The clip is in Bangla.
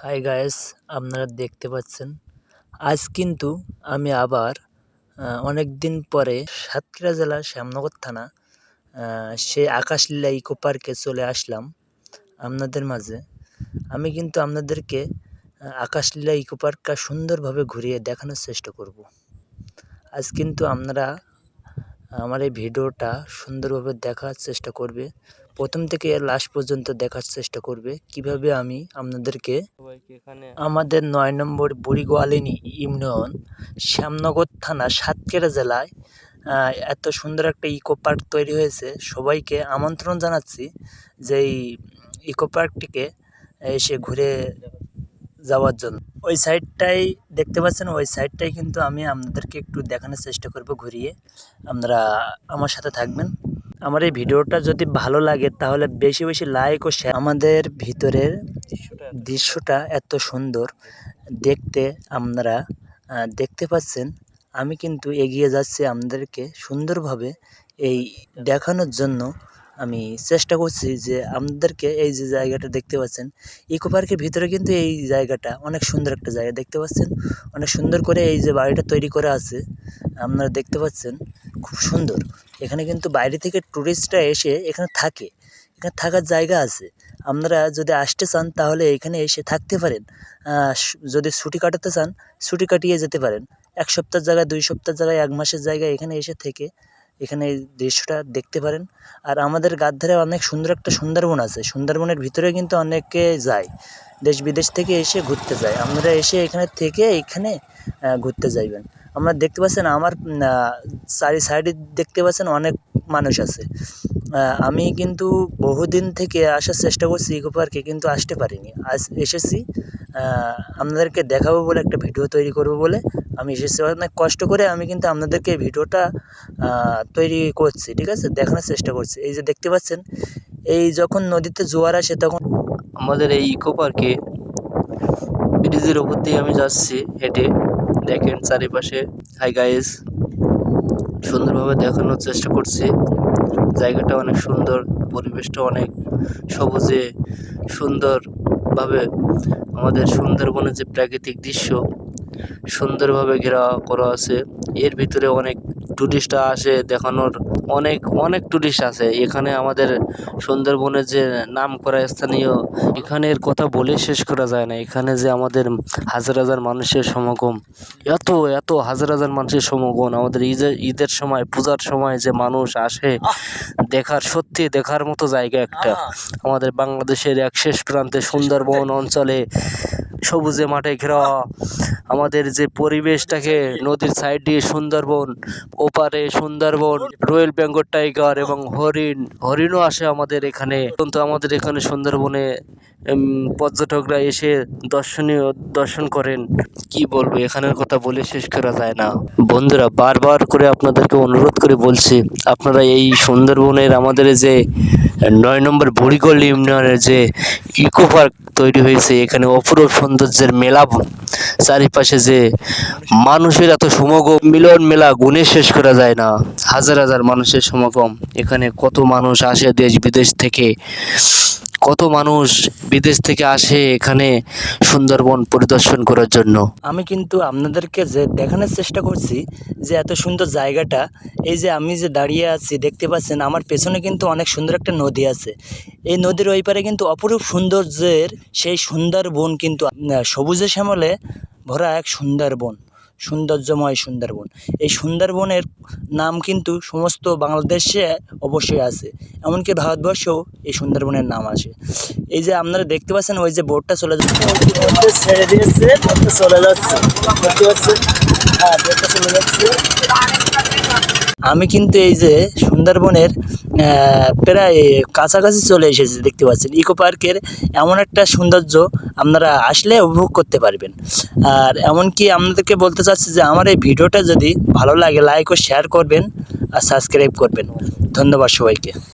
হাই গায়েস আপনারা দেখতে পাচ্ছেন। আজ কিন্তু আমি আবার অনেক দিন পরে সাতক্ষীরা জেলার শ্যামনগর থানা সেই আকাশলীলা ইকো পার্কে চলে আসলাম আপনাদের মাঝে। আমি কিন্তু আপনাদেরকে আকাশলীলা ইকো পার্কটা সুন্দরভাবে ঘুরিয়ে দেখানোর চেষ্টা করব। আজ কিন্তু আপনারা আমার এই ভিডিওটা সুন্দরভাবে দেখার চেষ্টা করবে। প্রথম থেকে লাস্ট পর্যন্ত দেখার চেষ্টা করবে। কীভাবে আমি আপনাদেরকে আমাদের নয় নম্বর বুড়িগোয়ালিনী ইউনিয়ন শ্যামনগর থানা সাতক্ষীরা জেলায় এত সুন্দর একটা ইকো পার্ক তৈরি হয়েছে। সবাইকে আমন্ত্রণ জানাচ্ছি যে এই ইকো পার্কটিকে এসে ঘুরে যাওয়ার জন্য। ওই সাইডটাই দেখতে পাচ্ছেন ওই সাইডটাই কিন্তু আমি আপনাদেরকে একটু দেখানোর চেষ্টা করব ঘুরিয়ে। আপনারা আমার সাথে থাকবেন। আমার এই ভিডিওটা যদি ভালো লাগে, তাহলে বেশি বেশি লাইক ও শেয়ার আমাদের ভিতরের দৃশ্যটা এত সুন্দর। দেখতে আপনারা দেখতে পাচ্ছেন, আমি কিন্তু এগিয়ে যাচ্ছি আপনাদেরকে সুন্দরভাবে এই দেখানোর জন্য। আমি চেষ্টা করছি যে আপনাদেরকে এই যে জায়গাটা দেখতে পাচ্ছেন ইকো পার্কের ভিতরে কিন্তু এই জায়গাটা অনেক সুন্দর একটা জায়গা দেখতে পাচ্ছেন। অনেক সুন্দর করে এই যে বাড়িটা তৈরি করা আছে, আপনারা দেখতে পাচ্ছেন, খুব সুন্দর। এখানে কিন্তু বাইরে থেকে ট্যুরিস্টরা এসে এখানে থাকে। এখানে থাকার জায়গা আছে। আপনারা যদি আসতে চান, তাহলে এখানে এসে থাকতে পারেন। যদি ছুটি কাটাতে চান, ছুটি কাটিয়ে যেতে পারেন। এক সপ্তাহের জায়গায়, দুই সপ্তাহের জায়গায়, এক মাসের জায়গায় এখানে এসে থেকে এখানে দৃশ্যটা দেখতে পারেন। আর আমাদের গাদ্ধারে অনেক সুন্দর একটা সুন্দরবন আছে। সুন্দরবনের ভিতরে কিন্তু অনেকে যায়। দেশ বিদেশ থেকে এসে ঘুরতে যায়। আপনারা এসে এখানে থেকে এখানে ঘুরতে যাইবেন। আপনারা দেখতে পাচ্ছেন, আমার চারি সাইডে দেখতে পাচ্ছেন অনেক মানুষ আছে। আমি কিন্তু বহুদিন থেকে আসার চেষ্টা করছি ইকো পার্কে, কিন্তু আসতে পারিনি। আজ এসেছি আপনাদেরকে দেখাবো বলে একটা ভিডিও তৈরি করব বলে। আমি এসেছি অনেক কষ্ট করে, আমি কিন্তু আপনাদেরকে ভিডিওটা তৈরি করছি, ঠিক আছে? দেখানোর চেষ্টা করছি। এই যে দেখতে পাচ্ছেন, এই যখন নদীতে জোয়ার আসে তখন আমাদের এই ইকো পার্কে ব্রিজের ওপর দিয়ে আমি যাচ্ছি হেঁটে। দেখেন চারিপাশে। হাই গাইস সুন্দরভাবে দেখানোর চেষ্টা করছি। জায়গাটা অনেক সুন্দর, পরিবেশটা অনেক সবুজে, সুন্দরভাবে আমাদের সুন্দরবনের যে প্রাকৃতিক দৃশ্য সুন্দরভাবে ঘেরা করা আছে। এর ভিতরে অনেক টুরিস্ট আসে দেখানোর অনেক অনেক টুরিস্ট আছে এখানে আমাদের সুন্দরবনের যে নাম করা স্থানীয় এখানের কথা বলে শেষ করা যায় না। এখানে যে আমাদের হাজার হাজার মানুষের সমাগম এত এত হাজার হাজার মানুষের সমাগম। আমাদের ঈদের ঈদের সময় পূজার সময় যে মানুষ আসে দেখার সত্যি দেখার মতো জায়গা একটা। আমাদের বাংলাদেশের এক শেষ প্রান্তে সুন্দরবন অঞ্চলে সবুজে মাঠে ঘেরা আমাদের যে পরিবেশটাকে নদীর সাইড দিয়ে সুন্দরবন, ওপারে সুন্দরবন রয়্যাল বেঙ্গল টাইগার এবং হরিণ, হরিণও আসে আমাদের এখানে। কিন্তু আমাদের এখানে সুন্দরবনে পর্যটকরা এসে দর্শনীয়, দর্শন করেন। কি বলব, এখানের কথা বলে শেষ করা যায় না। বন্ধুরা, বারবার করে আপনাদেরকে অনুরোধ করে বলছি, আপনারা এই সুন্দরবনের আমাদের যে নয় নম্বর বুড়িগল ইউনিয়নের যে ইকো পার্ক তৈরি হয়েছে এখানে অপরূপ সৌন্দর্যের মেলা। চারিপাশে যে মানুষের এত সমাগম, মিলন মেলা গুণে শেষ করা যায় না। হাজার হাজার মানুষের সমাগম। এখানে কত মানুষ আসে দেশ বিদেশ থেকে। কত মানুষ বিদেশ থেকে আসে এখানে সুন্দরবন পরিদর্শন করার জন্য? আমি কিন্তু আপনাদেরকে যে দেখানোর চেষ্টা করছি যে এত সুন্দর জায়গাটা, এই যে আমি যে দাঁড়িয়ে আছি দেখতে পাচ্ছেন, আমার পেছনে কিন্তু অনেক সুন্দর একটা নদী আছে। এই নদীর ওই পারে কিন্তু অপরূপ সৌন্দর্যের সেই সুন্দরবন কিন্তু সবুজে শ্যামলে ভরা এক সুন্দরবন। সৌন্দর্যময় সুন্দরবন। এই সুন্দরবনের নাম কিন্তু সমস্ত বাংলাদেশে অবশ্যই আছে। এমনকি ভারতবর্ষেও এই সুন্দরবনের নাম আছে। এই যে আপনারা দেখতে পাচ্ছেন ওই যে বোটটা চলে যাচ্ছে। ছেড়ে দিয়েছে বোটটা চলে যাচ্ছে। দেখতে পাচ্ছেন? হ্যাঁ বোটটা চলে যাচ্ছে। আমি কিন্তু এই যে সুন্দরবনের প্রায় কাছাকাছি চলে এসেছে দেখতে পাচ্ছেন। ইকো পার্কের এমন একটা সৌন্দর্য আপনারা আসলে উপভোগ করতে পারবেন। আর এমনকি আপনাদেরকে বলতে চাচ্ছি যে আমার এই ভিডিওটা যদি ভালো লাগে লাইক ও শেয়ার করবেন আর সাবস্ক্রাইব করবেন। ধন্যবাদ সবাইকে।